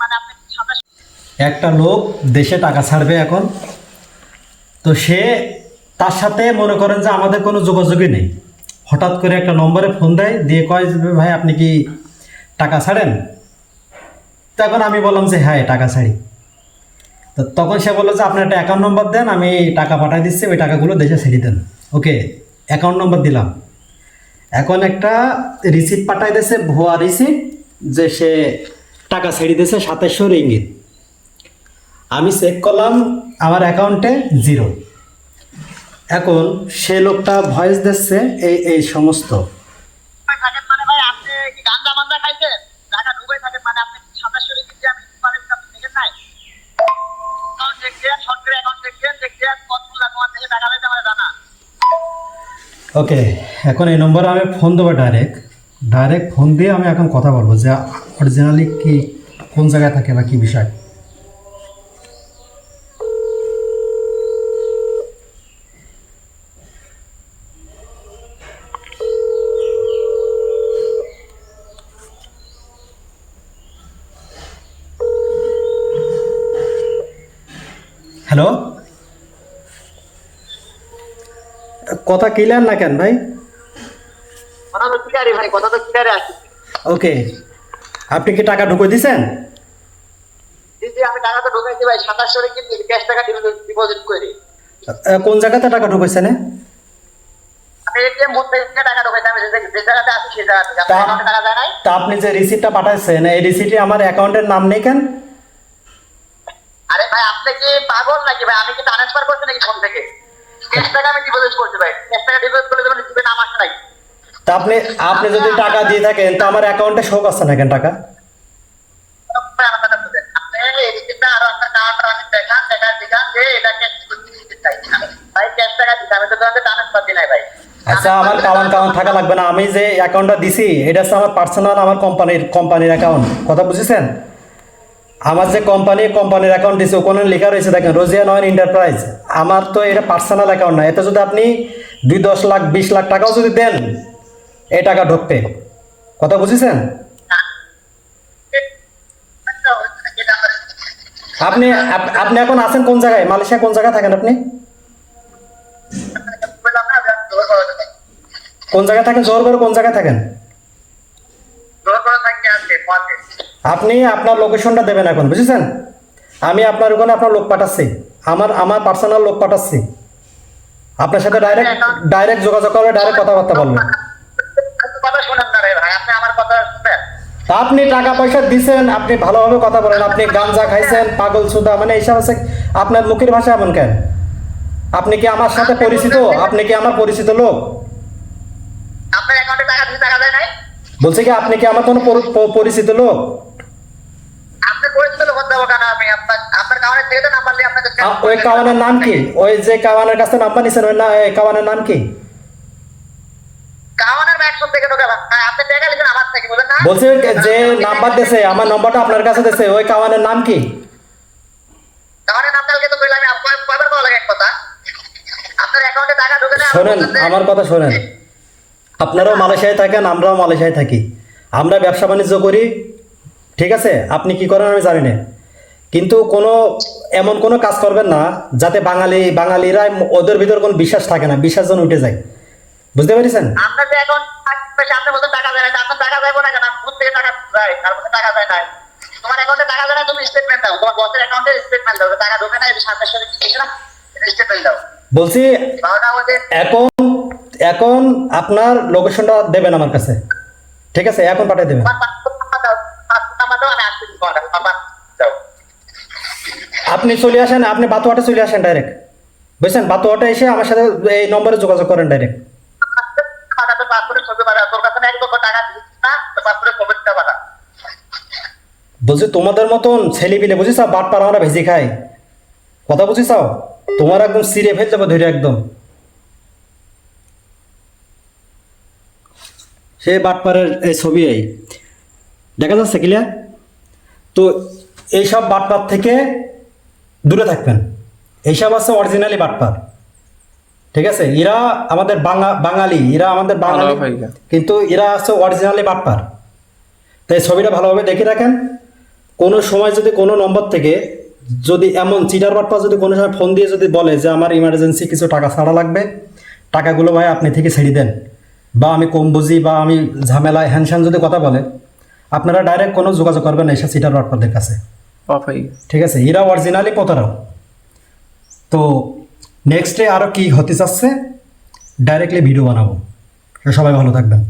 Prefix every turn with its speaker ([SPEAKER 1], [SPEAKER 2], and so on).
[SPEAKER 1] মানে আপনি
[SPEAKER 2] একটা লোক দেশে টাকা ছাড়বে এখন। তো সে তার সাথে মনে করেন যে আমাদের কোনো যোগাযোগই নেই। হঠাৎ করে একটা নম্বরে ফোন দেয়, দিয়ে কয় ভাই, আপনি কি টাকা ছাড়েন? তখন আমি বললাম যে হ্যাঁ টাকা ছাড়ি। তো তখন সে বলল যে আপনার একটা অ্যাকাউন্ট নম্বর দেন, আমি টাকা পাঠিয়ে দিচ্ছি, ওই টাকাগুলো দেশে ছেড়ে দেন। ওকে অ্যাকাউন্ট নম্বর দিলাম। এখন একটা রিসিপ্ট পাঠাই দিয়েছে, ভুয়া রিসিপ্ট যে সে টাকা ছেড়ে দিয়েছে সাতাশশো রিঙ্গিত আমি চেক করলাম আমার অ্যাকাউন্টে জিরো এখন সে লোকটা ভয়েস দিচ্ছে এই এই সমস্ত।
[SPEAKER 1] থাকেন মানে মানে
[SPEAKER 2] ওকে এখন এই নম্বরে আমি ফোন দেবো ডাইরেক্ট ডাইরেক্ট ফোন দিয়ে আমি এখন কথা বলব যে অরিজিনালি কি, কোন জায়গায় থাকে বা কি বিষয়? হ্যালো কথা ক্লিয়ার না কেন ভাই?
[SPEAKER 1] কথা ভাই কথা তো ক্লিয়ারে আসছে
[SPEAKER 2] ওকে। আপনি কি টাকা ঢুকে দিছেন?
[SPEAKER 1] জি জি আমি টাকা তো ঢুকাইছি ভাই সাতাশ শরীর কিন্তু ক্যাশ টাকা ডিপোজিট করি
[SPEAKER 2] কোন জায়গাতে টাকা ঢুকেছেন তা- আপনি যে রিসিপ্টটা পাঠাচ্ছেন এই রিসিপ্টে আমার অ্যাকাউন্টের নাম নেই কেন?
[SPEAKER 1] আরে ভাই আপনি কি পাগল নাকি ভাই? আমি কি ট্রান্সফার করছি নাকি ফোন থেকে? ক্যাশ টাকা আমি ডিপোজিট করছি ভাই। ক্যাশ টাকা ডিপোজিট করলে যেমন রিসিপে নাম আসে নাই।
[SPEAKER 2] তা আপনি আপনি যদি টাকা দিয়ে থাকেন তো আমার অ্যাকাউন্টে শো করছে না কেন টাকা?
[SPEAKER 1] এটা
[SPEAKER 2] আচ্ছা আমার কাওয়ান কাওয়ান থাকা লাগবে না। আমি যে অ্যাকাউন্টটা দিছি এটা হচ্ছে আমার পার্সোনাল আমার কোম্পানির কোম্পানির অ্যাকাউন্ট কথা বুঝেছেন? আমার যে কোম্পানি কোম্পানির অ্যাকাউন্ট দিছে ওখানে লেখা রয়েছে দেখেন রোজিয়া নয়ন এন্টারপ্রাইজ আমার তো এটা পার্সোনাল অ্যাকাউন্ট না। এতে যদি আপনি দুই দশ লাখ বিশ লাখ টাকাও যদি দেন এই টাকা ঢুকবে কথা বুঝেছেন? আপনি আপনি এখন আছেন কোন জায়গায়? মালয়েশিয়া কোন জায়গায় থাকেন আপনি? কোন জায়গায় থাকেন? জোর করে কোন জায়গায় থাকেন? আপনি আপনার লোকেশনটা দেবেন এখন, বুঝেছেন? আমি আপনার ওখানে আপনার লোক পাঠাচ্ছি। আমার আমার পার্সোনাল লোক পাঠাচ্ছি। আপনার সাথে ডাইরেক্ট ডাইরেক্ট যোগাযোগ করবে ডাইরেক্ট কথাবার্তা বলবেন।
[SPEAKER 1] কথা শুনেন না রে ভাই আপনি আমার কথা শুনবেন
[SPEAKER 2] তা আপনি টাকা পয়সা দিছেন আপনি ভালোভাবে কথা বলেন আপনি গাঞ্জা খাইছেন পাগল সুদা মানে এইসব আছে আপনার মুখের ভাষা এমন কেন? আপনি কি আমার সাথে পরিচিত? আপনি কি আমার পরিচিত লোক?
[SPEAKER 1] আপনার অ্যাকাউন্টে টাকা দিতে টাকা দেয় নাই?
[SPEAKER 2] বলছে কি আপনি কি আমার কোনো পরিচিত লোক?
[SPEAKER 1] আপনি পরিচিত লোক দেবো কেন? আমি আপনার কারণে আপনাকে
[SPEAKER 2] ওই কাওয়ানের নাম কি? ওই যে কাওয়ানের কাছে নাম্বার নিছেন ওই না কাওয়ানের নাম কি
[SPEAKER 1] কাওয়ানের ম্যাক্সুম থেকে ঢোকে ভাই আপনি টাকা লিখেন আমার থেকে বুঝলেন না
[SPEAKER 2] বলছে যে নাম্বার আমার নম্বরটা আপনার কাছে ওই কাওয়ানের নাম কি? শোনেন আমার কথা শোনেন। আপনারাও মালয়েশিয়ায় থাকেন আমরাও মালয়েশিয়ায় থাকি। আমরা ব্যবসা বাণিজ্য করি ঠিক আছে? আপনি কি করেন আমি জানি না। কিন্তু কোনো এমন কোনো কাজ করবেন না যাতে বাঙালি বাঙালিরা ওদের ভিতর কোনো বিশ্বাস থাকে না বিশ্বাস যেন উঠে যায়। বুঝতে পেরেছেন?
[SPEAKER 1] থাকবে আপনি বলতে টাকা দেয় না আপনার টাকা যাব না কেন? আমি থেকে টাকা যায় তারপরে টাকা যায় না তোমার অ্যাকাউন্টে টাকা যায় না তুমি স্টেটমেন্ট দাও। তোমার বসের অ্যাকাউন্টে স্টেটমেন্ট দাও। টাকা ঢোকে না সামনের সাথে কি না? স্টেটমেন্ট দাও।
[SPEAKER 2] বলছি এখন এখন আপনার লোকেশনটা দেবেন আমার কাছে। ঠিক আছে এখন পাঠিয়ে দেবেন। আপনি চলে আসেন আপনি বাতুয়াটে চলে আসেন ডাইরেক্ট বুঝছেন? বাতুয়াটে এসে আমার সাথে এই নম্বরে যোগাযোগ করেন ডাইরেক্ট
[SPEAKER 1] পাসপোর্টের ছবি পাঠা তোর কাছে না এক লক্ষ টাকা দিচ্ছিস না তো পাসপোর্টের ছবিটা পাঠা
[SPEAKER 2] বলছি, তোমাদের মতন ছেলে পিলে, বুঝিস বাট পার আমরা ভেজে খাই কথা বুঝিস তোমার একদম সিরে ফেল যাবে ধরে একদম। সে বাটপারের এই ছবি এই। দেখা যাচ্ছে ক্লিয়ার তো এইসব বাটপার থেকে দূরে থাকবেন। এইসব আছে অরিজিনালি বাটপার ঠিক আছে? এরা আমাদের বাঙা বাঙালি এরা আমাদের বাঙালি। কিন্তু এরা আছে অরিজিনালি বাটপার তাই ছবিটা ভালোভাবে দেখে রাখেন। কোনো সময় যদি কোনো নম্বর থেকে যদি এমন চিটার বাটপা যদি কোনো সময় ফোন দিয়ে যদি বলে যে আমার ইমার্জেন্সি কিছু টাকা ছাড়া লাগবে টাকাগুলো ভাই আপনি থেকে ছেড়ে দেন। বা আমি কম বুঝি বা আমি ঝামেলায় হ্যানস্যান যদি কথা বলে আপনারা ডাইরেক্ট কোনো যোগাযোগ করবেন না এসব চিটার বাটপাদের কাছে। ঠিক আছে? এরা অরিজিনালি প্রতারক। তো নেক্সটে আরও কী হতে চাচ্ছে? ডাইরেক্টলি ভিডিও বানাবো। সবাই ভালো থাকবেন।